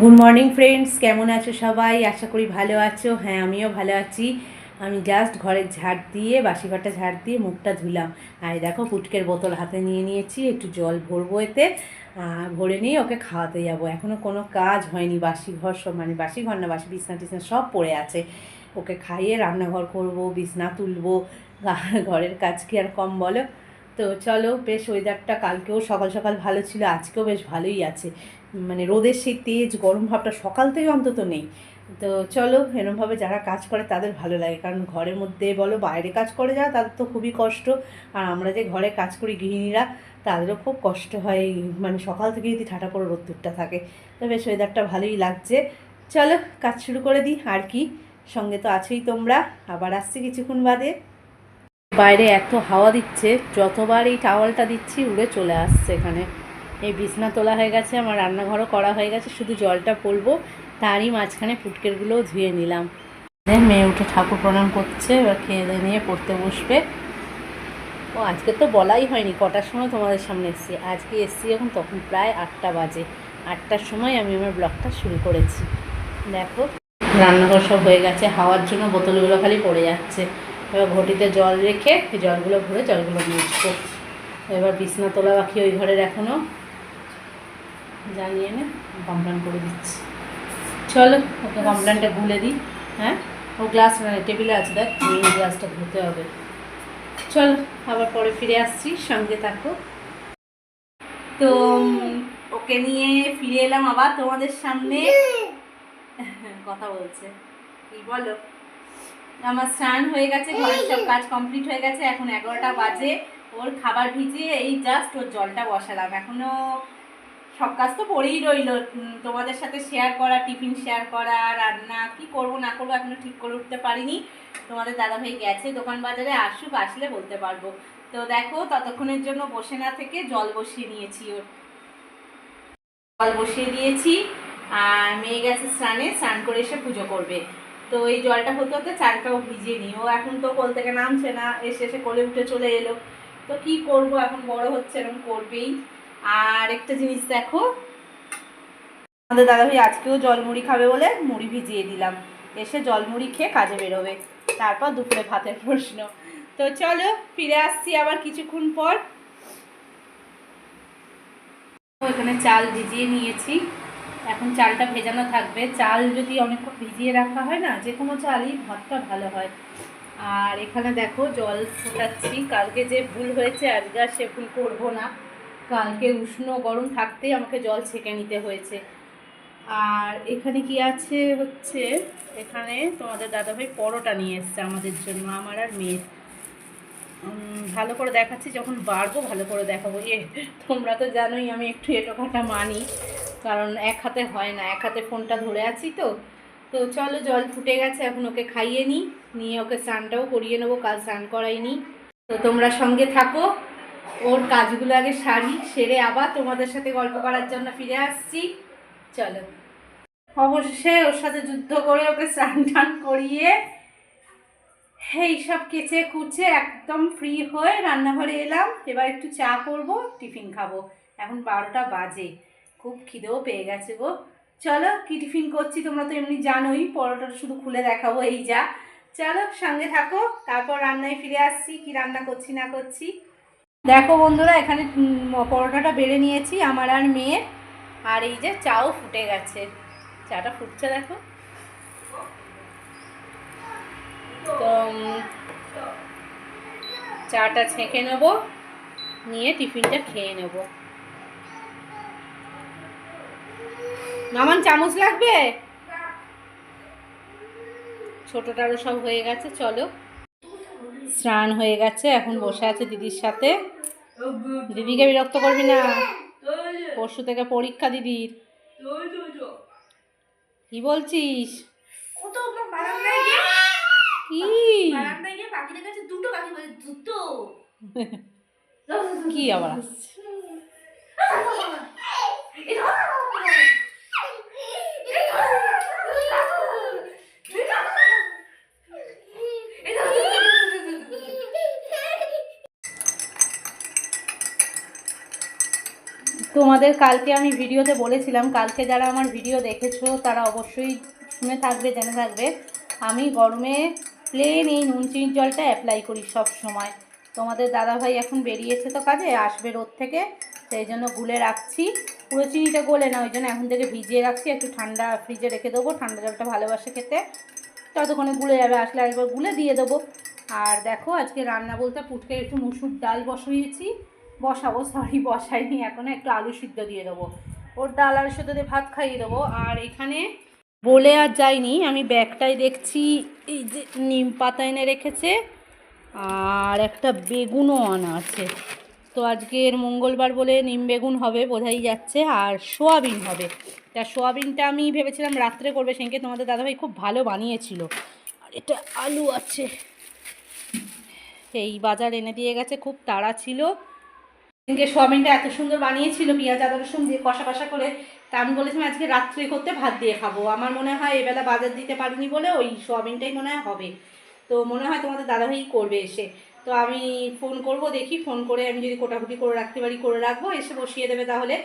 Good morning friends কেমন আছো সবাই? আশা করি ভালো আছো। হ্যাঁ আমিও ভালো আছি। আমি জাস্ট ঘরের ঝাড় দিয়ে, বাসি ঘরটা ঝাড় দিয়ে মুখটা ধুলাম। আর দেখো পুটকের বোতল হাতে নিয়ে নিয়েছি। একটু জল ভরবো এতে। ভরে নিয়ে ওকে খাওয়াতে যাব। এখনও কোনো কাজ হয়নি। বাসি ঘর সব মানে বাসি ঘর না, বাসি বিছনা টিছনা সব পড়ে আছে। ওকে খাইয়ে রান্নাঘর করব, বিছনা তুলবো। ঘরের কাজ কি আর কম বলো? তো চলো, বেশ ওয়েদারটা কালকেও সকাল সকাল ভালো ছিল, আজকেও বেশ ভালোই আছে। মানে রোদের সেই তেজ, গরম ভাবটা সকাল থেকে অন্তত নেই। তো চলো, এরমভাবে যারা কাজ করে তাদের ভালো লাগে। কারণ ঘরের মধ্যে বলো, বাইরে কাজ করে যারা, তাদের তো খুবই কষ্ট। আর আমরা যে ঘরে কাজ করি গৃহিণীরা, তাদেরও খুব কষ্ট হয়। মানে সকাল থেকে যদি ঠাটা পড়ে রোদ্দুরটা থাকে। তো বেশ ওয়েদারটা ভালোই লাগছে। চলো, কাজ শুরু করে দিই। আর কি? সঙ্গে তো আছেই তোমরা। আবার আসছি কিছুক্ষণ বাদে। বাইরে এত হাওয়া দিচ্ছে, যতবার এই টাওয়ালটা দিচ্ছি, উড়ে চলে আসছে এখানে। এই বিছনা তোলা হয়ে গেছে, আমার রান্নাঘরও করা হয়ে গেছে, শুধু জলটা পড়ব, তারই মাঝখানে ফুটকেরগুলোও ধুয়ে নিলাম। মেয়ে উঠে ঠাকুর প্রণাম করছে, এবার খেয়ে দিয়ে নিয়ে পড়তে বসবে। ও, আজকে তো বলাই হয়নি, কটার সময় তোমাদের সামনে এসেছি? আজকে এসেছি এখন তখন প্রায় আটটা বাজে। আটটার সময় আমি আমার ব্লগটা শুরু করেছি। দেখো, রান্নাঘর সব হয়ে গেছে, হাওয়ার জন্য বোতলগুলো খালি পড়ে যাচ্ছে। এবার ঘটিতে জল রেখে এই জলগুলো ভরে জলগুলো মুছবো। এবার বিছনা তোলা বাকি ওই ঘরের এখনও জানিয়ে নে কমপ্লেন করে দিচ্ছি। চলো ওকে কমপ্লেনটা ভুলে দিই হ্যাঁ? ও গ্লাস মানে টেবিলে আছে দেখ মেন গ্লাসটা ধুতে হবে। চল আবার পরে ফিরে আসছি সঙ্গে থাকো। তো ওকে নিয়ে ফিরে এলাম আবার তোমাদের সামনে। কথা বলছে। কি বলো? আমার স্নান হয়ে গেছে ঘরের সব কাজ কমপ্লিট হয়ে গেছে এখন এগারোটা বাজে। ওর খাবার ভিজিয়ে এই জাস্ট ওর জলটা বসালাম। এখনও সব কাজ তো পড়েই রইল। তোমাদের সাথে শেয়ার করা টিফিন শেয়ার করা রান্না কি করব না করব এখনও ঠিক করে উঠতে পারিনি। তোমাদের দাদাভাই গেছে দোকান বাজারে আসুক আসলে বলতে পারব। তো দেখো ততক্ষণের জন্য বসে না থেকে জল বসিয়ে নিয়েছি ওর। জল বসিয়ে দিয়েছি। আর মেয়ে গেছে স্নানে স্নান করে এসে পুজো করবে। তো এই জলটা হতে হতে চালটাও ভিজিয়ে নিই। ও এখন তো কোল থেকে নামছে না, এসে এসে কোলে উঠে চলে এলো। তো কি করব এখন? বড় হচ্ছে, এরকম করবেই। আর একটা জিনিস দেখো, আমাদের দাদাভাই আজকেও জল মুড়ি খাবে বলে মুড়ি ভিজিয়ে দিলাম। এসে জল মুড়ি খেয়ে কাজে বেরোবে। তারপর দুপুরে ভাতের প্রশ্ন। তো চলো, ফিরে আসছি আবার কিছুক্ষণ পর। এখানে চাল ভিজিয়ে নিয়েছি। এখন চালটা ভেজানো থাকবে। চাল যদি অনেকক্ষণ ভিজিয়ে রাখা হয় না যে কোনো চালই ভাতটা ভালো হয়। আর এখানে দেখো জল ফোটাচ্ছি। কালকে যে ভুল হয়েছে, আজকে আর সে ভুল করব না। কালকে উষ্ণ গরম থাকতেই আমাকে জল ছেঁকে নিতে হয়েছে। আর এখানে কি আছে হচ্ছে, এখানে তোমাদের দাদাভাই পরোটা নিয়ে এসছে আমাদের জন্য, আমার আর মেয়ের। ভালো করে দেখাচ্ছি, যখন বাড়বো ভালো করে দেখাবো। এ তোমরা তো জানোই আমি একটু এটোকাটা মানি। কারণ এক হাতে হয় না, এক হাতে ফোনটা ধরে আছি তো। তো চলো জল ফুটে গেছে, এখন ওকে খাইয়ে নিই, নিয়ে ওকে স্নানটাও করিয়ে নেব, কাল স্নান করাইনি তো তোমরা সঙ্গে থাকো, ওর কাজগুলো আগে সারি, সেরে আবার তোমাদের সাথে গল্প করার জন্য ফিরে আসছি। চলো। অবশেষে ওর সাথে যুদ্ধ করে ওকে স্নান টান করিয়ে সব কেচে কুচে একদম ফ্রি হয়ে রান্নাঘরে এলাম। এবার একটু চা করব, টিফিন খাব। এখন বারোটা বাজে। খুব খিদেও পেয়ে গেছে গো। চলো কি টিফিন করছি তোমরা তো এমনি জানোই, পরোটাটা শুধু খুলে দেখাবো, এই যা। চলো সঙ্গে থাকো, তারপর রান্নায় ফিরে আসছি, কি রান্না করছি না করছি। দেখো বন্ধুরা, এখানে পরোটাটা বেড়ে নিয়েছি আমার আর মেয়ের। আর এই যে চাও ফুটে গেছে। চাটা ফুটছে দেখো। তো চাটা ছেঁকে নেব, নিয়ে টিফিনটা খেয়ে নেব। মামান চামচ লাগবে? ছোটটারও সব হয়ে গেছে, চলো। স্নান হয়ে গেছে, এখন বসে আছে দিদির সাথে। দিদিকে বিরক্ত করবি না। পরশু থেকে পরীক্ষা দিদির। কি বলছিস? কি? আবার আসছে? তোমাদের কালকে আমি ভিডিওতে বলেছিলাম, কালকে যারা আমার ভিডিও দেখেছ, তারা অবশ্যই শুনে থাকবে, জেনে থাকবে। আমি গরমে প্লেন এই নুন চিনির জলটা অ্যাপ্লাই করি সব সময়। তোমাদের দাদাভাই এখন বেরিয়েছে তো কাজে, আসবে রোদ থেকে, সেই জন্য গুলে রাখছি। পুরো চিনিটা গলে না, ওই জন্য এখন থেকে ভিজিয়ে রাখছি, একটু ঠান্ডা ফ্রিজে রেখে দেবো, ঠান্ডা জলটা ভালোবাসে খেতে। ততক্ষণে গুলে যাবে, আসলে একবার গুলে দিয়ে দেবো। আর দেখো, আজকে রান্না বলতে পুটকে একটু মুসুর ডাল বসিয়েছি, বসাবো সরি বসাইনি এখন একটু আলু সিদ্ধ দিয়ে দেবো। ওর ডাল আলু সিদ্ধ দিয়ে ভাত খাইয়ে দেবো। আর এখানে বলে আর যাইনি আমি ব্যাগটাই দেখছি, এই যে নিম পাতা এনে রেখেছে, আর একটা বেগুনও আনা আছে। তো আজকের মঙ্গলবার বলে নিম বেগুন হবে বোঝাই যাচ্ছে, আর সোয়াবিন হবে। তা সোয়াবিনটা আমি ভেবেছিলাম রাত্রে করবে সেদিনকে তোমাদের দাদাভাই খুব ভালো বানিয়েছিল। আর এটা আলু আছে। এই বাজার এনে দিয়ে গেছে, খুব তাড়া ছিল। সেদিনকে সোয়াবিনটা এত সুন্দর বানিয়েছিল, পেঁয়াজ, আদা, রসুন দিয়ে কষা কষা করে, তা আমি বলেছিলাম আজকে রাত্রে করতে ভাত দিয়ে খাব। আমার মনে হয় এবেলা বাজার দিতে পারিনি বলে ওই সোয়াবিনটাই মনে হয় হবে। তো মনে হয় তোমাদের দাদাভাই করবে এসে। তো আমি ফোন করব, দেখি ফোন করে আমি যদি কোটাকুটি করে রাখতে পারি, করে রাখব, এসে বসিয়ে দেবে তাহলে।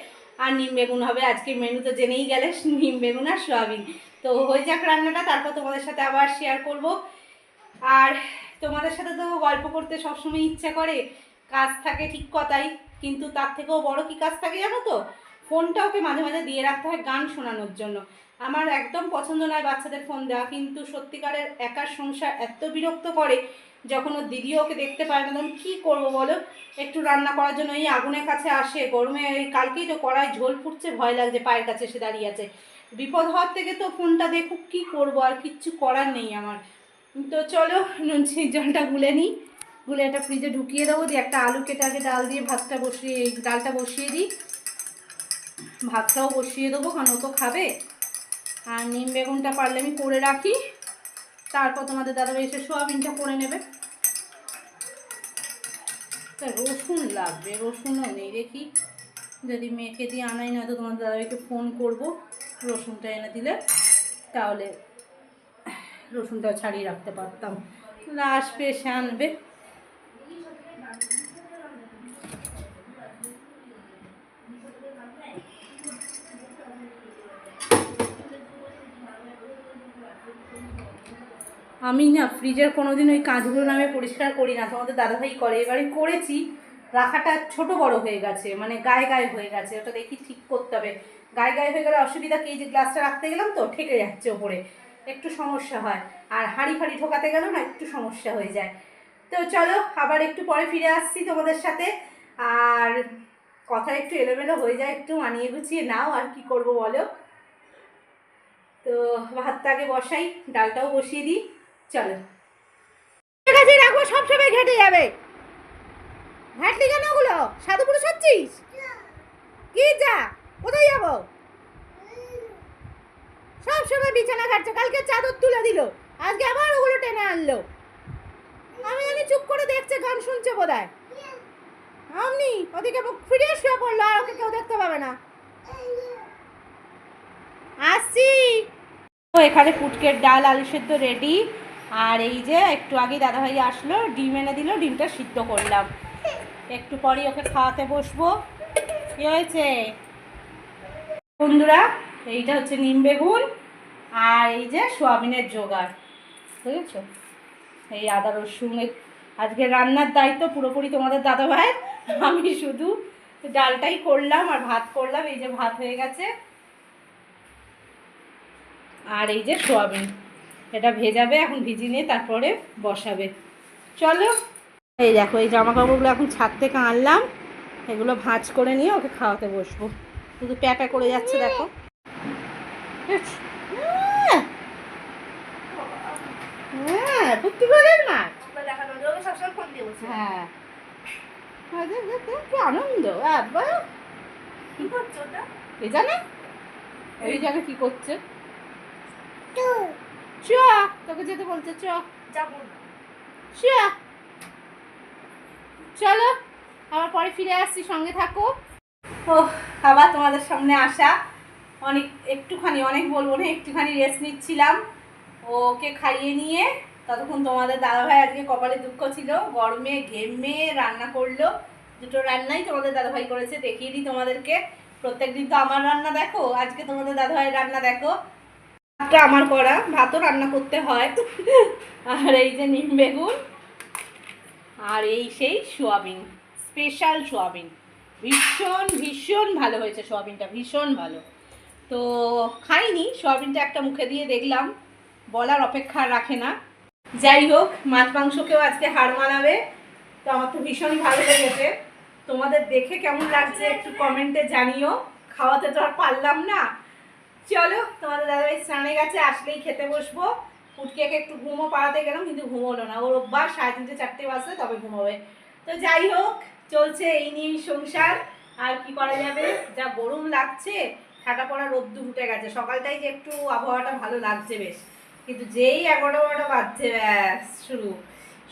আর নিম বেগুন হবে, আজকে মেনু তো জেনেই গেলে, নিম বেগুন আর সোয়াবিন। তো হয়ে যাক রান্নাটা, তারপর তোমাদের সাথে আবার শেয়ার করব। আর তোমাদের সাথে তো গল্প করতে সবসময় ইচ্ছা করে, কাজ থাকে ঠিক কথাই, কিন্তু তার থেকেও বড় কি কাজ থাকে জানো তো? ফোনটা ওকে মাঝে মাঝে দিয়ে রাখতে হয় গান শোনানোর জন্য। আমার একদম পছন্দ নয় বাচ্চাদের ফোন দেওয়া, কিন্তু সত্যিকারের একার সংসার এত বিরক্ত করে যখন ওর দিদিও ওকে দেখতে পায় না তখন কী করব বলো? একটু রান্না করার জন্য এই আগুনের কাছে আসে। গরমে এই কালকেই তো কড়াই ঝোল ফুটছে, ভয় লাগছে, পায়ের কাছে এসে দাঁড়িয়ে আছে। বিপদ হওয়ার থেকে তো ফোনটা দেখুক কী করব, আর কিচ্ছু করার নেই আমার। তো চলো নুন জলটা গুলে নিই। গুলে একটা ফ্রিজে ঢুকিয়ে দেবো, দিয়ে একটা আলু কেটে আগে ডাল দিয়ে ভাতটা বসিয়ে, ডালটা বসিয়ে দিই। ভাতটাও বসিয়ে দেবো, কারণ ও তো খাবে। আর নিম বেগুনটা পারলে আমি করে রাখি। তারপর তোমাদের দাদাভাই এসে সোয়াবিনটা করে নেবে। তা রসুন লাগবে, রসুনও নেই দেখি। যদি মেয়েকে দিয়ে আনাই না তো তোমার দাদাভাইকে ফোন করব। রসুনটা এনে দিলে তাহলে রসুনটা ছাড়িয়ে রাখতে পারতাম। আসবে সে আনবে। আমি না ফ্রিজের কোনোদিন ওই কাঁচগুলো নামে পরিষ্কার করি না। তোমাদের দাদাভাই করে। এবারে করেছি, রাখাটা ছোট বড় হয়ে গেছে মানে গায়ে গায়ে হয়ে গেছে। ওটা দেখি ঠিক করতে হবে। গায়ে গায়ে হয়ে গেলে অসুবিধা কি? যে গ্লাসটা রাখতে গেলাম তো, ঠেকে যাচ্ছে ওপরে। একটু সমস্যা হয়। আর হাঁড়ি ফাড়ি ঢোকাতে গেলেও না একটু সমস্যা হয়ে যায়। তো চলো, আবার একটু পরে ফিরে আসছি তোমাদের সাথে। আর কথা একটু এলোমেলো হয়ে যায়, একটু মানিয়ে গুছিয়ে নাও, আর কি করব বলো? তো ভাতটা আগে বসাই, ডালটাও বসিয়ে দিই। চলো। কাছে রাখব সবসময় ঘেটে যাবে। ঘাটলি কেন ওগুলো? সাধু পুরুষ হচ্ছিস? কি যা, কোথায় যাব? সব সময় বিছানা কাটছে কালকে চাদর তুলে দিল। আজকে আবার ওগুলো টেনে আনলো। আমি জানি চুপ করে দেখছে, গান শুনছে বোধ হয় আমনি ওদিকে ফিরে শুয়ে পড়ল, আর ওকে কেউ দেখতে পাবে না। আসছি। এখানে পুটকের ডাল, আলু সেদ্ধ রেডি। আর এই যে একটু আগে দাদাভাই আসলো, ডিম এনে দিল, ডিমটা সিদ্ধ করলাম। একটু পরেই ওকে খাওয়াতে বসবো। কি হয়েছে? বন্ধুরা, এইটা হচ্ছে নিম বেগুন আর এই যে সোয়াবিনের জোগাড়। বুঝেছ? এই আদা, রসুন আজকে রান্নার দায়িত্ব পুরোপুরি তোমাদের দাদা ভাইয়ের আমি শুধু ডালটাই করলাম আর ভাত করলাম, এই যে ভাত হয়ে গেছে। আর এই যে সোয়াবিন। এটা ভেজাবে এখন ভিজি নিয়ে তারপরে বসাবে। চলো। এই দেখো এই জামা কাপড়গুলো এখন ছাদ থেকে আনলাম। এগুলো ভাঁজ করে নিয়ে ওকে খাওয়াতে বসবো। শুধু প্যাটা করে যাচ্ছে দেখো। হ্যাঁ বুদ্ধি হ্যাঁ। কি আনন্দ এ জানে? এই জানে কি করছে? চ তোকে যেতে বলছে চ যাব চ চলো আবার পরে ফিরে আসছি সঙ্গে থাকো। ও আবার তোমাদের সামনে আসা। অনেক একটুখানি অনেক বলব না একটুখানি রেস্ট নিচ্ছিলাম। ওকে খাইয়ে নিয়ে ততক্ষণ তোমাদের দাদাভাই আজকে কপালে দুঃখ ছিল। গরমে ঘেমে রান্না করল। দুটো রান্নাই তোমাদের দাদাভাই করেছে দেখিয়ে দিই তোমাদেরকে। প্রত্যেকদিন তো আমার রান্না দেখো আজকে তোমাদের দাদাভাইয়ের রান্না দেখো। ভাতটা আমার করা, ভাতও রান্না করতে হয়। আর এই যে নিম বেগুন, আর এই সেই সোয়াবিন, স্পেশাল সোয়াবিন। ভীষণ ভীষণ ভালো হয়েছে সোয়াবিনটা, ভীষণ ভালো। তো খাইনি, সোয়াবিনটা একটা মুখে দিয়ে দেখলাম, বলার অপেক্ষা রাখে না। যাই হোক, মাছ মাংসকেও আজকে হার মানাবে, তো আমার তো ভীষণ ভালো লেগেছে। তোমাদের দেখে কেমন লাগছে একটু কমেন্টে জানিও। খাওয়াতে তো আর পারলাম না। চলো, তোমাদের দাদাভাই স্নানে গেছে, আসলেই খেতে বসবো। পুটকিয়াকে একটু ঘুমো, পাড়াতে গেলাম, কিন্তু ঘুমোলো না। ওর অভ্যাস সাড়ে তিনটে, চারটে বাজলে তবে ঘুমোবে তো যাই হোক, চলছে এই নিয়েই সংসার। আর কি করা যাবে? যা গরম লাগছে ঠাটা পড়া রোদ্দু উঠে গেছে। সকালটাই যে একটু আবহাওয়াটা ভালো লাগছে বেশ। কিন্তু যেই এগারোটা, বারোটা বাজছে, ব্যাস, শুরু।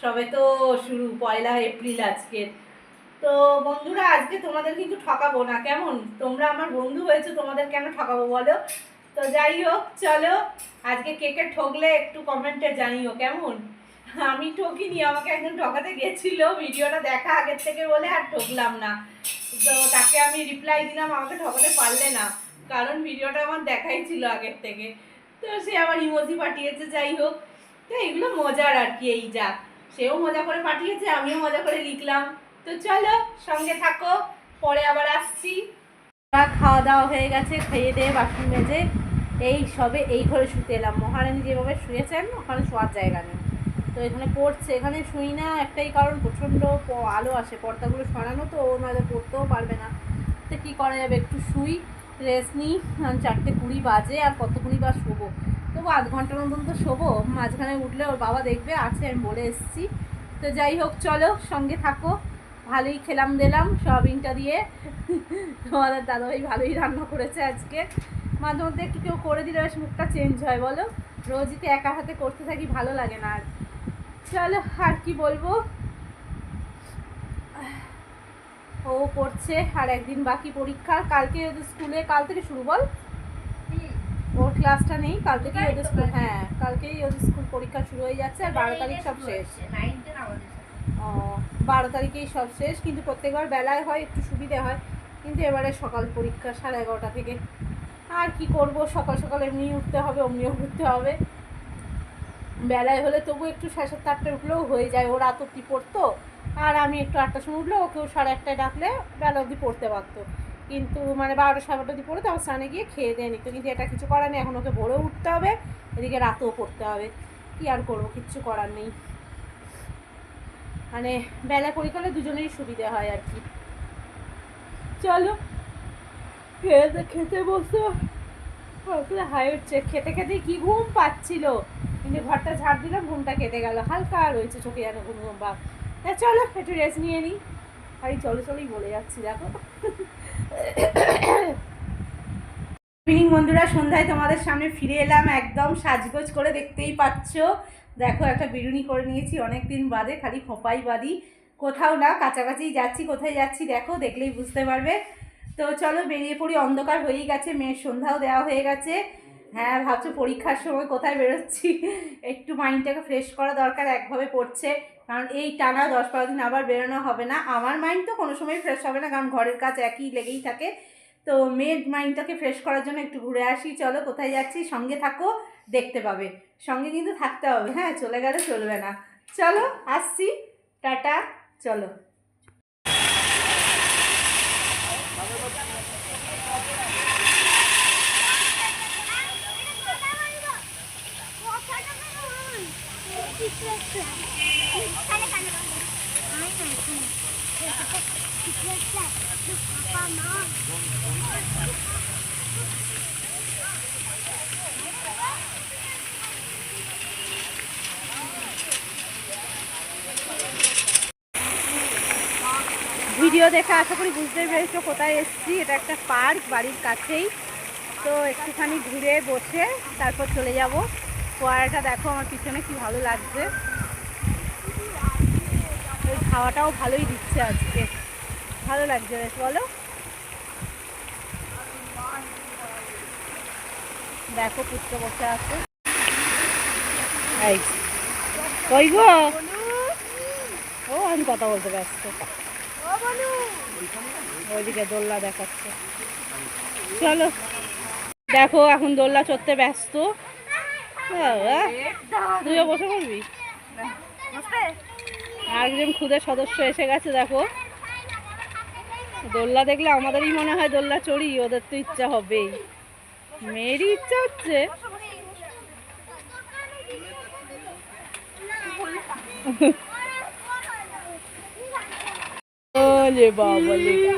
সবে তো শুরু, পয়লা এপ্রিল আজকে তো বন্ধুরা, আজকে তোমাদের কিন্তু ঠকাবো না। কেমন? তোমরা আমার বন্ধু হয়েছে, তোমাদের কেন ঠকাবো বলো? তো যাই হোক, চলো। আজকে কেকে ঠকলে একটু কমেন্টে জানিও, কেমন? আমি ঠকিনি, আমাকে একজন ঠকাতে গেছিল। ভিডিওটা দেখা আগের থেকে বলে আর ঠকলাম না। তো তাকে আমি রিপ্লাই দিলাম, আমাকে ঠকাতে পারলে না। কারণ ভিডিওটা আমার দেখাই ছিল আগের থেকে। তো সে আবার ইমোজি পাঠিয়েছে, যাই হোক। তো এগুলো মজার আর কি, এই যা। সেও মজা করে পাঠিয়েছে, আমিও মজা করে লিখলাম। তো চলো সঙ্গে থাকো, পরে আবার আসছি। খাওয়া দাওয়া হয়ে গেছে, খেয়ে দিয়ে বাসন মেজে। এই সবে এই ঘরে শুতে এলাম। মহারানী যেভাবে শুয়েছেন, ওখানে শোয়ার জায়গা নেই। তো এখানে পড়ছে, এখানে শুই না, একটাই কারণ, প্রচণ্ড আলো আসে। পর্দাগুলো সরানো তো, ও নয়তো পড়তেও পারবে না। তো কী করা যাবে? একটু শুই, রেস্ট নিই। চারটে কুড়ি বাজে, আর কত কুড়ি বা শোবো? তবু আধ ঘণ্টার মতন তো শোবো। মাঝখানে উঠলে ওর বাবা দেখবে, আছে আমি বলে এসেছি। তো যাই হোক, চলো সঙ্গে থাকো। ভালোই খেলাম দিলাম সয়াবিনটা দিয়ে। তোমাদের দাদাভাই ভালোই রান্না করেছে আজকে। মাঝে মধ্যে একটু কেউ করে দিলে বেশ মুখটা চেঞ্জ হয় বলো? রোজই তো একা হাতে করতে থাকি ভালো লাগে না আর। চলো আর কি বলব? ও পড়ছে আর একদিন বাকি পরীক্ষা। কালকে ওদের স্কুলে কাল থেকে শুরু বল? ওর ক্লাসটা নেই কাল থেকেই ওদের স্কুল হ্যাঁ কালকেই ওদের স্কুল পরীক্ষা শুরু হয়ে যাচ্ছে আর বারো তারিখ সব শেষ। বারো তারিখেই সব শেষ, কিন্তু প্রত্যেকবার বেলায় হয়, একটু সুবিধে হয়, কিন্তু এবারে সকাল পরীক্ষা সাড়ে এগারোটা থেকে। আর কি করব, সকাল সকাল এমনি উঠতে হবে, অমনিও উঠতে হবে। বেলায় হলে তবু একটু সাড়ে সাতটা আটটা উঠলেও হয়ে যায়, ওরা তো কি পড়তো? আর আমি একটু আটটার সময় উঠলে ওকেও সাড়ে আটটায় ডাকলে বেলা অবধি পড়তে পারতো। কিন্তু মানে বারোটা, সাড়ে বারোটা অবধি পড়ে তারপর স্নানে গিয়ে খেয়ে দিয়ে নিত কিন্তু এটা কিছু করার নেই, এখন ওকে ভোরেও উঠতে হবে, এদিকে রাতেও পড়তে হবে। কি আর করব, কিচ্ছু করার নেই। মানে বেলা পরীক্ষা হলে দুজনেরই সুবিধা হয় আর কি। চলো, খেতে খেতে বসো হাই উঠছে। খেতে খেতে কি ঘুম পাচ্ছিল? কিন্তু ঘরটা ঝাড় দিলাম, ঘুমটা কেটে গেল। হালকা রয়েছে চোখে যেন ঘুম ঘুম ভাব হ্যাঁ চলো, একটু রেস্ট নিয়ে নিই আর চলো চলোই বলে যাচ্ছি, দেখো। ইভিনিং বন্ধুরা, সন্ধ্যায় তোমাদের সামনে ফিরে এলাম। একদম সাজগোজ করে দেখতেই পাচ্ছ। দেখো, একটা বিরুনি করে নিয়েছি অনেক দিন বাদে, খালি খোপাই বাদি। কোথাও না, কাছাকাছি যাচ্ছি, কোথায় যাচ্ছি দেখো, দেখলেই বুঝতে পারবে। তো চলো বেরিয়ে পড়ি, অন্ধকার হয়েই গেছে, মেয়ের সন্ধ্যাও দেওয়া হয়ে গেছে। হ্যাঁ ভাবছ পরীক্ষার সময় কোথায় বেরোচ্ছি? একটু মাইন্ডটাকে ফ্রেশ করা দরকার, একভাবে পড়ছে। কারণ এই টানা দশ বারো দিন আবার বেরোনো হবে না। আমার মাইন্ড তো কোনো সময় ফ্রেশ হবে না, কারণ ঘরের কাজ একই লেগেই থাকে। তো মেয়ের মাইন্ডটাকে ফ্রেশ করার জন্য একটু ঘুরে আসি, চলো কোথায় যাচ্ছি, সঙ্গে থাকো, দেখতে পাবে। সঙ্গে কিন্তু থাকতে হবে হ্যাঁ চলে গেলে চলবে না। চলো, আসছি, টাটা, চলো। ভিডিও দেখে আশা করি বুঝতে পেরেছ কোথায় এসেছি। এটা একটা পার্ক বাড়ির কাছেই। তো একটুখানি ঘুরে বসে তারপর চলে যাব। ফোয়ারাটা দেখো আমার পিছনে কি ভালো লাগছে। ওই হাওয়াটাও ভালোই দিচ্ছে আজকে। ভালো লাগছে বেশ বলো। দেখো পুত্র বসে আছে। কই গো? ও আমি কথা বলতে ব্যস্ত। ওইদিকে দোল্লা দেখাচ্ছে। চলো দেখো এখন দোল্লা চড়তে ব্যস্ত। তুইও বসে পড়বি? একজন খুদের সদস্য এসে গেছে দেখো। দোল্লা দেখলে আমাদেরই মনে হয় দোল্লা চড়ি, ওদের তো ইচ্ছা হবেই। মেয়েরই ইচ্ছা হচ্ছে।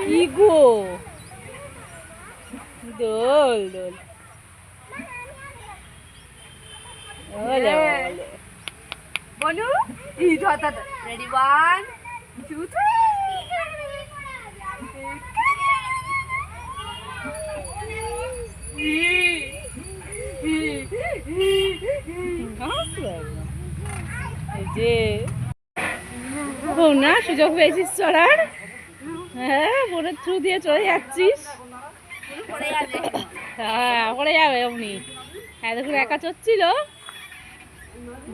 কি গো? দোল দোল। ধর রেডি ওয়ান টু হাসবে যে না, সুযোগ পেয়েছিস চড়ার? হ্যাঁ বোনের থ্রু দিয়ে চলে যাচ্ছিস। হ্যাঁ পড়ে যাবে অমনি। হ্যাঁ দেখুন, একা চড়ছিল।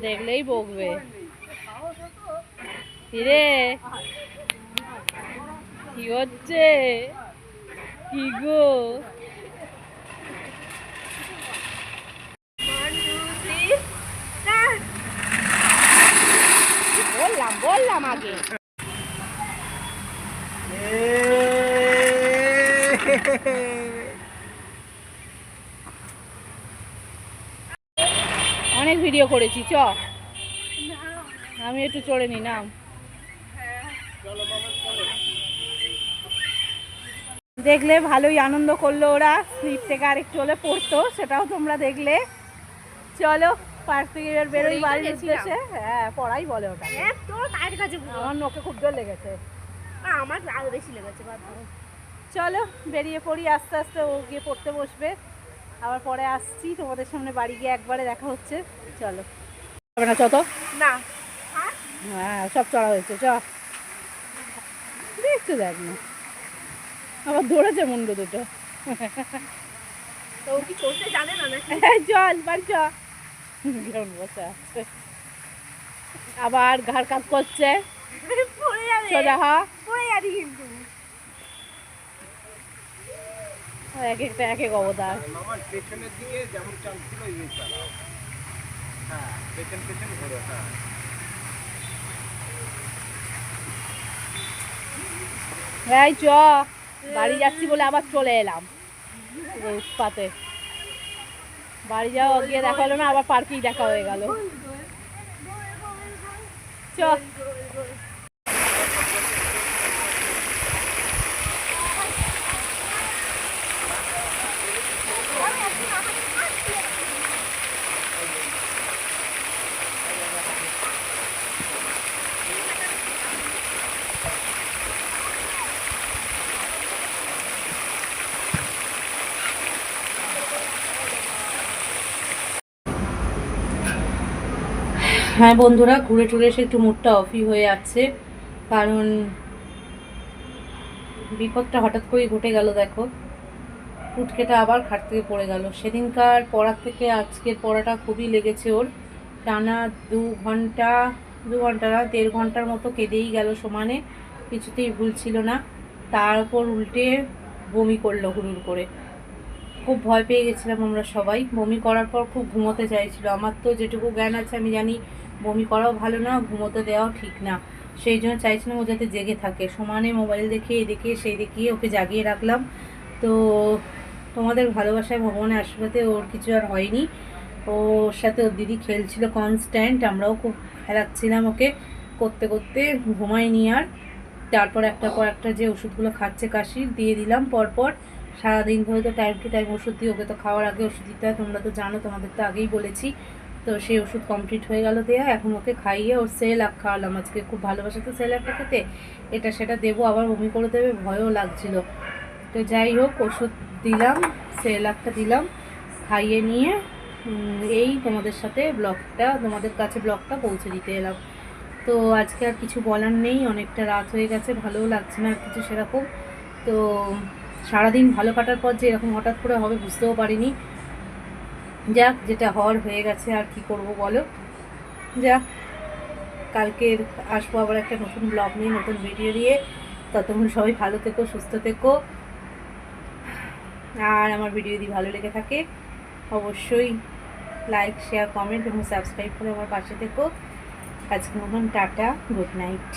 দেখলেই বকবে। কিরে কি হচ্ছে? কি গো ওয়ান টু থ্রি স্টার্ট বললাম আগে। অনেক ভিডিও করেছি, চ। আমি একটু চড়ে নি নাম দেখলে ভালোই আনন্দ করল ওরা, স্লিপ থেকে আরেকটু হলে পড়তো, সেটাও তোমরা দেখলে। চলো। পার্ক থেকে এবার বেরোই পড়েই বাড়ির উদ্দেশ্যে। হ্যাঁ পড়াই বলে ওটা তো তার কাছে আমার নোকে খুব জোর লেগেছে। আমার বেশি লেগেছে চলো বেরিয়ে পড়ি আস্তে আস্তে ও গিয়ে পড়তে বসবে। আবার পরে আসছি তোমাদের সামনে বাড়ি গিয়ে একবারে দেখা হচ্ছে। চলো। হবে না চত না। হ্যাঁ সব চড়া হয়েছে চ। দেখতে দেখ না। আবার ধরেছে মুন্ডু দুটো। তো কি করতে জানে না এই চল বাড়ি চ। কেমন বসে আছে? আবার ঘাড় কাজ করছে। সোজা হা। পড়ে যাবি কিন্তু। এক একটা এক এক অবদার আমার পেছনের দিকে যেমন চাল ছিল এই চালাও। হ্যাঁ পেছন পেছন ঘোরো হ্যাঁ। এই চ বাড়ি যাচ্ছি বলে আবার চলে এলাম। উৎপাতে। বাড়ি যাওয়া গিয়ে দেখা হলো না আবার পার্কেই দেখা হয়ে গেল। চ হ্যাঁ বন্ধুরা, ঘুরে টুরে এসে একটু মুডটা অফই হয়ে যাচ্ছে। কারণ বিপদটা হঠাৎ করেই ঘটে গেল, দেখো। পুটকেটা আবার খাট থেকে পড়ে গেল। সেদিনকার পড়ার থেকে আজকের পড়াটা খুবই লেগেছে ওর। টানা দু ঘণ্টা দু ঘণ্টা না, দেড় ঘণ্টার মতো কেঁদেই গেল সমানে। কিছুতেই ভুল ছিল না। তার উপর উল্টে বমি করল হুড়ুর করে। খুব ভয় পেয়ে গেছিলাম আমরা সবাই। বমি করার পর খুব ঘুমোতে চাইছিল। আমার তো যেটুকু জ্ঞান আছে, আমি জানি বমি করাও ভালো না, ঘুমোতে দেওয়াও ঠিক না। সেই জন্য চাইছিলাম ও যাতে জেগে থাকে। সমানে মোবাইল দেখে, এদিকে সেই দেখিয়ে ওকে জাগিয়ে রাখলাম। তো তোমাদের ভালোবাসায় ভগবানের আশীর্বাদে ওর কিছু আর হয়নি। ওর সাথে ওর দিদি খেলছিল কনস্ট্যান্ট আমরাও খুব খেলাচ্ছিলাম ওকে। করতে করতে ঘুমাইনি আর। তারপর একটা পর একটা যে ওষুধগুলো খাচ্ছে কাশির দিয়ে দিলাম। পরপর সারাদিন ধরে তো টাইম টু টাইম ওষুধ দিই ওকে তো খাওয়ার আগে ওষুধ দিতে হয়, তোমরা তো জানো, তোমাদের তো আগেই বলেছি। তো সেই ওষুধ কমপ্লিট হয়ে গেল দেয়া। এখন ওকে খাইয়ে ওর সেল আপ খাওয়ালাম। আজকে খুব ভালোবাসে তো সেল আপটা খেতে। এটা সেটা দেবো, আবার বমি করে দেবে, ভয়ও লাগছিল। তো যাই হোক, ওষুধ দিলাম সেল আপটা দিলাম, খাইয়ে নিয়ে এই তোমাদের সাথে ব্লগটা তোমাদের কাছে ব্লগটা পৌঁছে দিতে এলাম। তো আজকে আর কিছু বলার নেই, অনেকটা রাত হয়ে গেছে, ভালোও লাগছে না আর কিছু সেরকম। তো সারাদিন ভালো কাটার পর যে এরকম হঠাৎ করে হবে বুঝতেও পারিনি। যাক, যেটা হওয়ার হয়ে গেছে, আর কি করব বলো? যাক কালকে আসব আবার একটা নতুন ব্লগ নিয়ে, নতুন ভিডিও নিয়ে ততক্ষণ সবাই ভালো থেকো, সুস্থ থেকো। আর আমার ভিডিও যদি ভালো লেগে থাকে, অবশ্যই লাইক শেয়ার কমেন্ট এবং সাবস্ক্রাইব করে আমার পাশে থেকো। আজকের মতন টাটা গুড নাইট